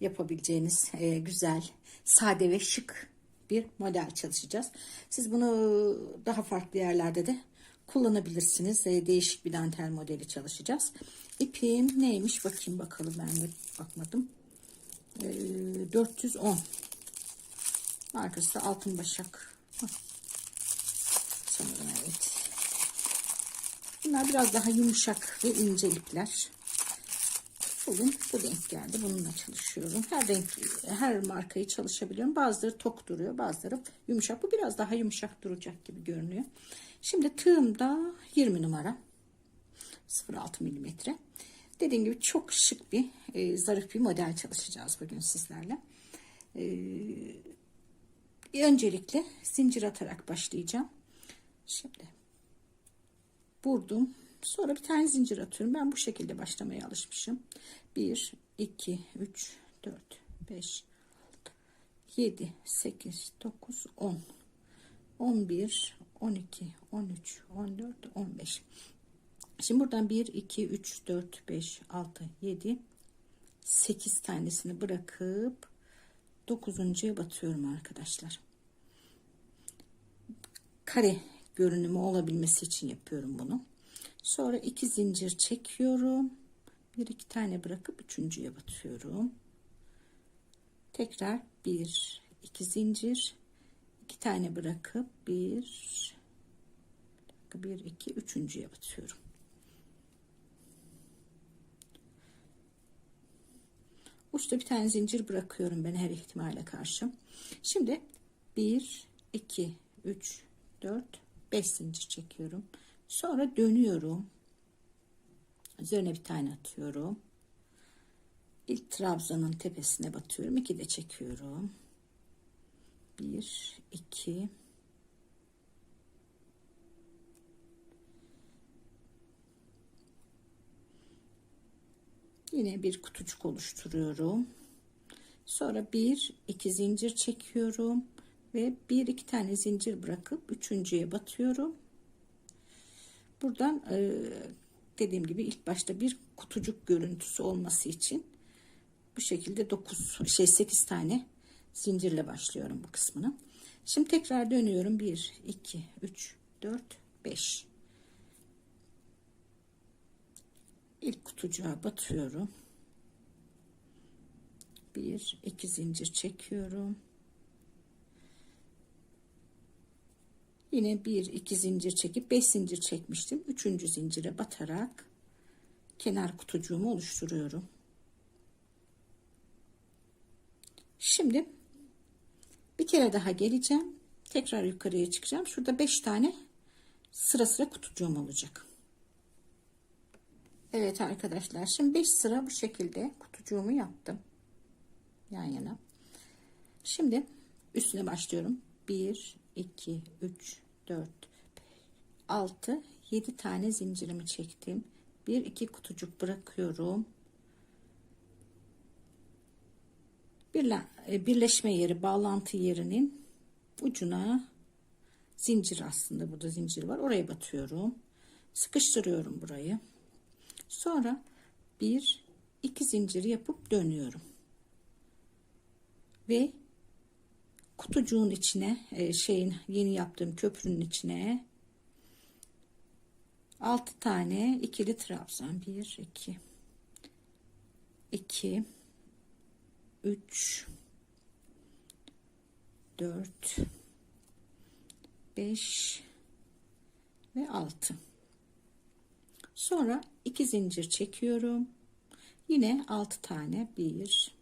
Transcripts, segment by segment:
yapabileceğiniz e, güzel, sade ve şık bir model çalışacağız. Siz bunu daha farklı yerlerde de kullanabilirsiniz. E, değişik bir dantel modeli çalışacağız. İpim neymiş bakayım bakalım ben de bakmadım. E, 410 markası da altın başak. Hah. Sanırım evet. Bunlar biraz daha yumuşak ve ince ipler. Bugün bu denk geldi. Bununla çalışıyorum. Her renk, her markayı çalışabiliyorum. Bazıları tok duruyor, bazıları yumuşak. Bu biraz daha yumuşak duracak gibi görünüyor. Şimdi tığımda 20 numara. 0.6 milimetre. Dediğim gibi çok şık bir, e, zarif bir model çalışacağız bugün sizlerle. E, öncelikle zincir atarak başlayacağım. Şimdi vurdum. Sonra bir tane zincir atıyorum. Ben bu şekilde başlamaya alışmışım. 1, 2, 3, 4, 5, 7, 8, 9, 10, 11, 12, 13, 14, 15. Şimdi buradan 1, 2, 3, 4, 5, 6, 7, 8 tanesini bırakıp 9.ya batıyorum arkadaşlar. Kare görünümü olabilmesi için yapıyorum bunu. Sonra iki zincir çekiyorum. Bir iki tane bırakıp üçüncüye batıyorum. Tekrar bir iki zincir iki tane bırakıp bir bir iki üçüncüye batıyorum. Uçta bir tane zincir bırakıyorum ben her ihtimale karşı. Şimdi 1 2 3 4 5 zincir çekiyorum. Sonra dönüyorum. Üzerine bir tane atıyorum. İlk trabzanın tepesine batıyorum. İki de çekiyorum. Bir, iki. Yine bir kutucuk oluşturuyorum. Sonra bir, iki zincir çekiyorum ve bir iki tane zincir bırakıp üçüncüye batıyorum buradan e, dediğim gibi ilk başta bir kutucuk görüntüsü olması için bu şekilde 9 şey 8 tane zincirle başlıyorum bu kısmını. Şimdi tekrar dönüyorum. 1 2 3 4 5 İlk kutucuğa batıyorum. 1 2 zincir çekiyorum. Yine bir iki zincir çekip beş zincir çekmiştim. Üçüncü zincire batarak kenar kutucuğumu oluşturuyorum. Şimdi bir kere daha geleceğim. Tekrar yukarıya çıkacağım. Şurada beş tane sıra sıra kutucuğum olacak. Evet arkadaşlar. Şimdi beş sıra bu şekilde kutucuğumu yaptım. Yan yana. Şimdi üstüne başlıyorum. 1, 2, 3, 4, 6, 7 tane zincirimi çektim. Bir iki kutucuk bırakıyorum. E, birleşme yeri, bağlantı yerinin ucuna zincir aslında burada zincir var. Oraya batıyorum. Sıkıştırıyorum burayı. Sonra bir iki zincir yapıp dönüyorum. Ve kutucuğun içine e, şeyin yeni yaptığım köprünün içine 6 tane ikili trabzan. 1 2 2 3 4 5 ve 6 sonra 2 zincir çekiyorum. Yine 6 tane. 1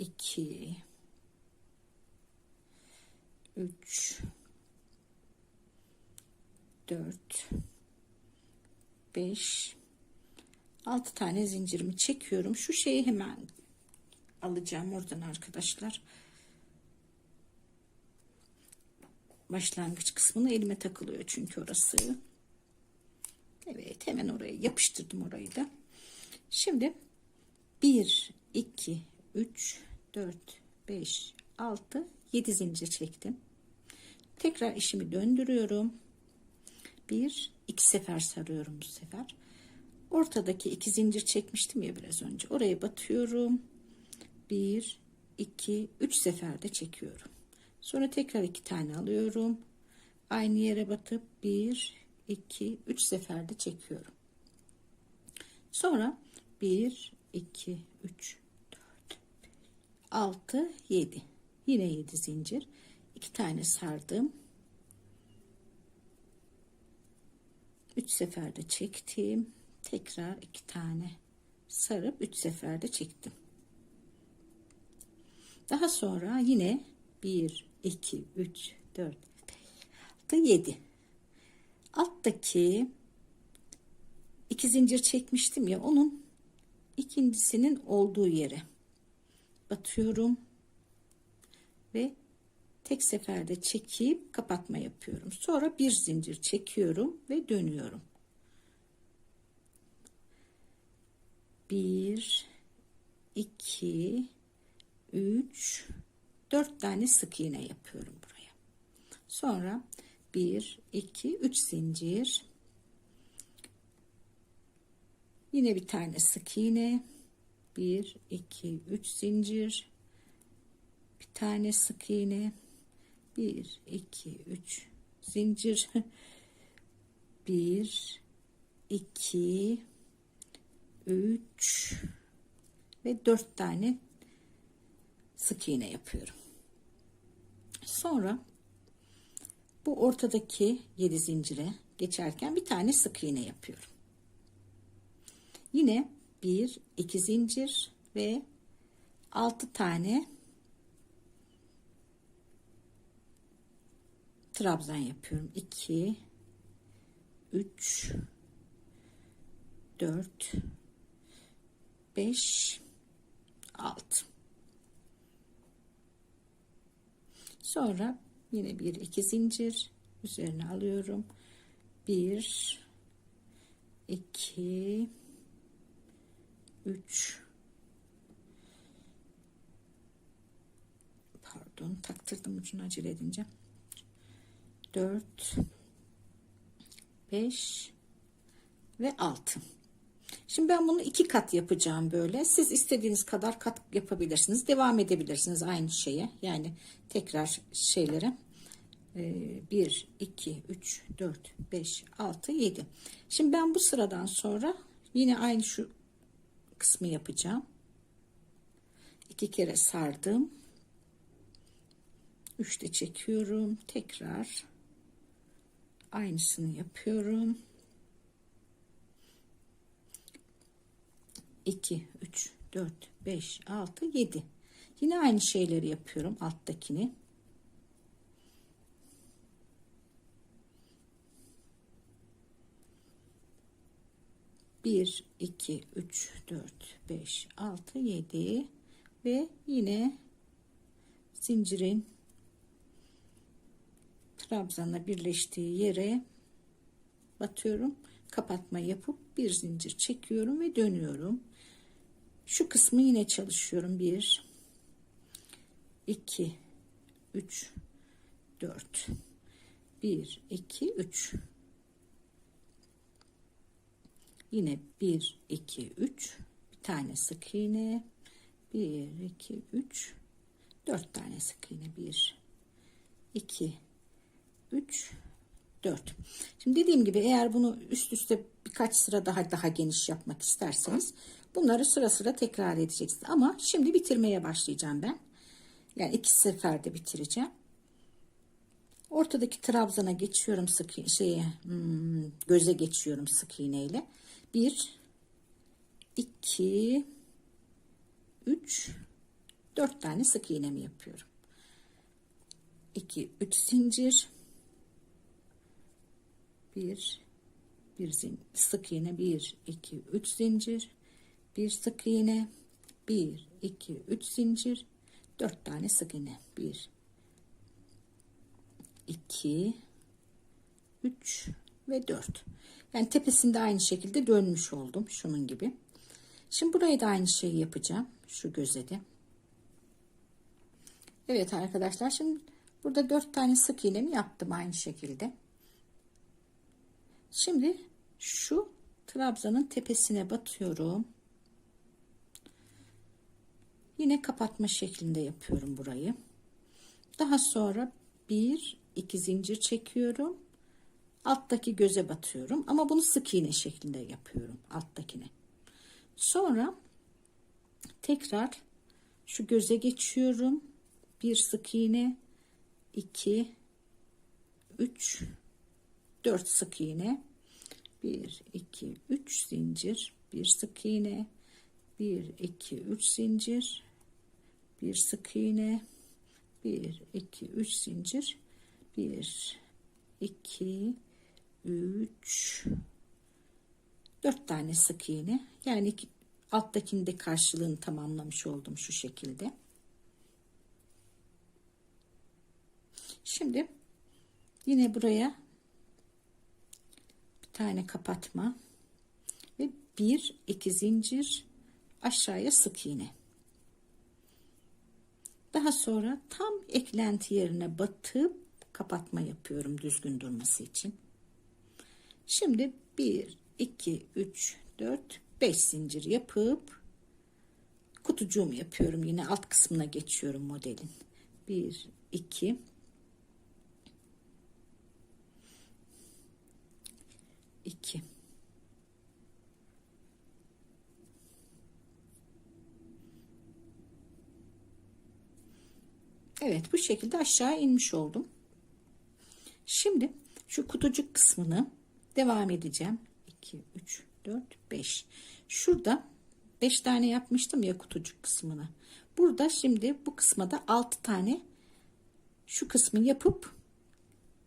2 3 4 5 6 tane zincirimi çekiyorum. Şu şeyi hemen alacağım oradan arkadaşlar. Başlangıç kısmını elime takılıyor çünkü orası. Evet hemen oraya yapıştırdım orayı da. Şimdi 1 2 3 4 5 6 7 zincir çektim tekrar işimi döndürüyorum bir iki sefer sarıyorum bu sefer ortadaki iki zincir çekmiştim ya biraz önce. Oraya batıyorum. 1 2 3 seferde çekiyorum. Sonra tekrar iki tane alıyorum. Aynı yere batıp 1 2 3 seferde çekiyorum. Sonra 1 2 3 4 6 7 yine 7 zincir. İki tane sardım. 3 seferde çektim. Tekrar iki tane sarıp 3 seferde çektim. Daha sonra yine 1 2 3 4 5 6 7 alttaki iki zincir çekmiştim ya onun ikincisinin olduğu yere batıyorum ve tek seferde çekip kapatma yapıyorum. Sonra bir zincir çekiyorum ve dönüyorum. Bir, iki, üç, dört tane sık iğne yapıyorum buraya. Sonra bir, iki, üç zincir. Yine bir tane sık iğne. Bir, iki, üç zincir. Bir tane sık iğne. Bir, iki, üç zincir. Bir, iki, üç ve dört tane sık iğne yapıyorum. Sonra bu ortadaki 7 zincire geçerken bir tane sık iğne yapıyorum. Yine 1 2 zincir ve 6 tane trabzan yapıyorum. 2 3 4 5 6 Sonra yine bir iki zincir üzerine alıyorum. Bir, iki, üç, pardon taktırdım ucunu acele edince. Dört, beş ve altı. Şimdi ben bunu iki kat yapacağım böyle. Siz istediğiniz kadar kat yapabilirsiniz. Devam edebilirsiniz aynı şeye. Yani tekrar şeylere. 1, 2, 3, 4, 5, 6, 7. Şimdi ben bu sıradan sonra yine aynı şu kısmı yapacağım. İki kere sardım. Üçte çekiyorum. Tekrar aynısını yapıyorum. 2, 3, 4, 5, 6, 7. Yine aynı şeyleri yapıyorum alttakini. Bir, iki, üç, dört, beş, altı, yedi ve yine zincirin trabzanla birleştiği yere batıyorum. Kapatma yapıp bir zincir çekiyorum ve dönüyorum. Şu kısmı yine çalışıyorum. 1 2 3 4 1 2 3 Yine 1 2 3 bir tane sık iğne. 1 2 3 4 tane sık iğne. 1 2 3 4 şimdi dediğim gibi eğer bunu üst üste birkaç sıra daha daha geniş yapmak isterseniz bunları sıra sıra tekrar edeceksiniz. Ama şimdi bitirmeye başlayacağım ben. Yani iki seferde bitireceğim. Ortadaki trabzana geçiyorum sık şeye hmm, göze geçiyorum sık iğneyle 1 2 3 4 tane sık iğnemi yapıyorum. 2 3 zincir. Bir bir zincir, sık iğne. Bir iki üç zincir. Bir sık iğne. Bir iki üç zincir. Dört tane sık iğne. Bir iki üç ve dört yani tepesinde aynı şekilde dönmüş oldum şunun gibi şimdi burayı da aynı şeyi yapacağım şu göze Evet arkadaşlar şimdi burada dört tane sık iğnemi yaptım aynı şekilde Şimdi şu trabzanın tepesine batıyorum. Yine kapatma şeklinde yapıyorum burayı. Daha sonra bir iki zincir çekiyorum. Alttaki göze batıyorum ama bunu sık iğne şeklinde yapıyorum alttakine. Sonra tekrar şu göze geçiyorum. Bir sık iğne, iki, üç, dört sık iğne. Bir, iki, üç zincir, bir sık iğne, bir, iki, üç zincir, bir sık iğne, bir, iki, üç zincir, bir, iki, üç, dört tane sık iğne. Yani iki, alttakinde karşılığını tamamlamış oldum şu şekilde. Şimdi yine buraya bir tane kapatma ve bir iki zincir aşağıya sık iğne. Daha sonra tam eklenti yerine batıp kapatma yapıyorum düzgün durması için. Şimdi 1 2 3 4 5 zincir yapıp kutucuğumu yapıyorum. Yine alt kısmına geçiyorum modelin. 1 2 2 Evet bu şekilde aşağı inmiş oldum. Şimdi şu kutucuk kısmını devam edeceğim. 2 3 4 5. Şurada 5 tane yapmıştım ya kutucuk kısmını. Burada şimdi bu kısma da 6 tane şu kısmı yapıp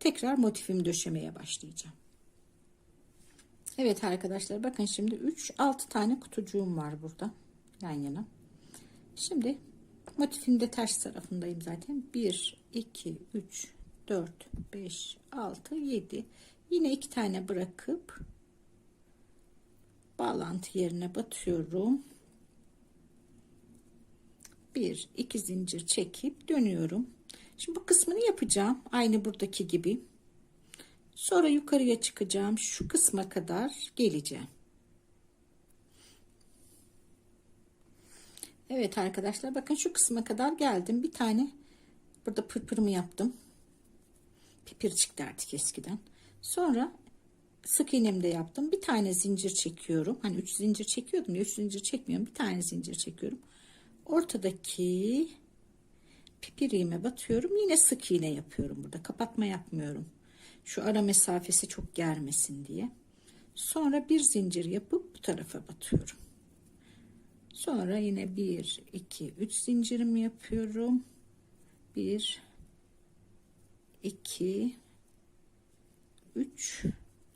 tekrar motifimi döşemeye başlayacağım. Evet arkadaşlar bakın şimdi 3 6 tane kutucuğum var burada yan yana. Şimdi motifin de ters tarafındayım zaten. 1 2 3 4 5 6 7 yine iki tane bırakıp bağlantı yerine batıyorum. Bir iki zincir çekip dönüyorum. Şimdi bu kısmını yapacağım. Aynı buradaki gibi. Sonra yukarıya çıkacağım. Şu kısma kadar geleceğim. Evet arkadaşlar bakın şu kısma kadar geldim. Bir tane burada pırpırımı yaptım. Pipir çıktı artık eskiden. Sonra sık iğnemi de yaptım. Bir tane zincir çekiyorum. Hani 3 zincir çekiyordum ya 3 zincir çekmiyorum. Bir tane zincir çekiyorum. Ortadaki pipiriğime batıyorum. Yine sık iğne yapıyorum burada. Kapatma yapmıyorum. Şu ara mesafesi çok germesin diye. Sonra bir zincir yapıp bu tarafa batıyorum. Sonra yine 1 2 3 zincirimi yapıyorum. 1 2 3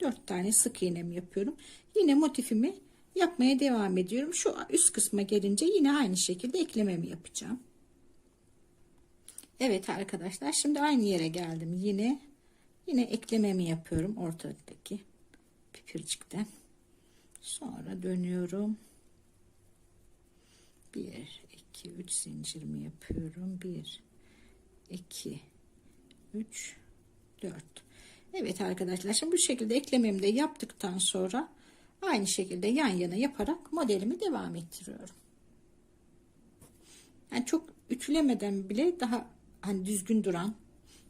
4 tane sık iğnemi yapıyorum. Yine motifimi yapmaya devam ediyorum. Şu üst kısma gelince yine aynı şekilde eklememi yapacağım. Evet arkadaşlar şimdi aynı yere geldim. Yine yine eklememi yapıyorum ortadaki pipircikten. Sonra dönüyorum. 1 2 3 zincirimi yapıyorum. 1 2 3 4 Evet arkadaşlar şimdi bu şekilde eklememi de yaptıktan sonra aynı şekilde yan yana yaparak modelimi devam ettiriyorum. Yani çok ütülemeden bile daha hani düzgün duran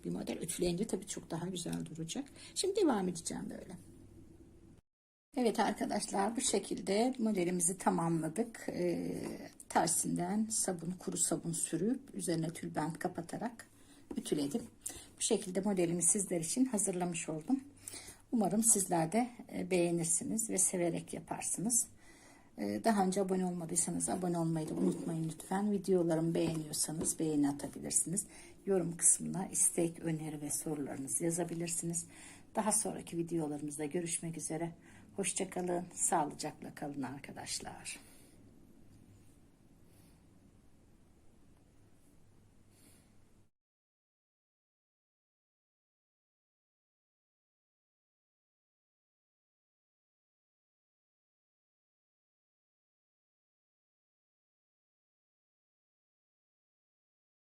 bir model ütüleyince tabii çok daha güzel duracak. Şimdi devam edeceğim böyle. Evet arkadaşlar bu şekilde modelimizi tamamladık. Ee, tersinden sabun kuru sabun sürüp üzerine tülbent kapatarak ütüledim. Bu şekilde modelimi sizler için hazırlamış oldum. Umarım sizler de e, beğenirsiniz ve severek yaparsınız. E, daha önce abone olmadıysanız abone olmayı da unutmayın lütfen. Videolarımı beğeniyorsanız beğeni atabilirsiniz. Yorum kısmına istek, öneri ve sorularınızı yazabilirsiniz. Daha sonraki videolarımızda görüşmek üzere. Hoşçakalın, sağlıcakla kalın arkadaşlar.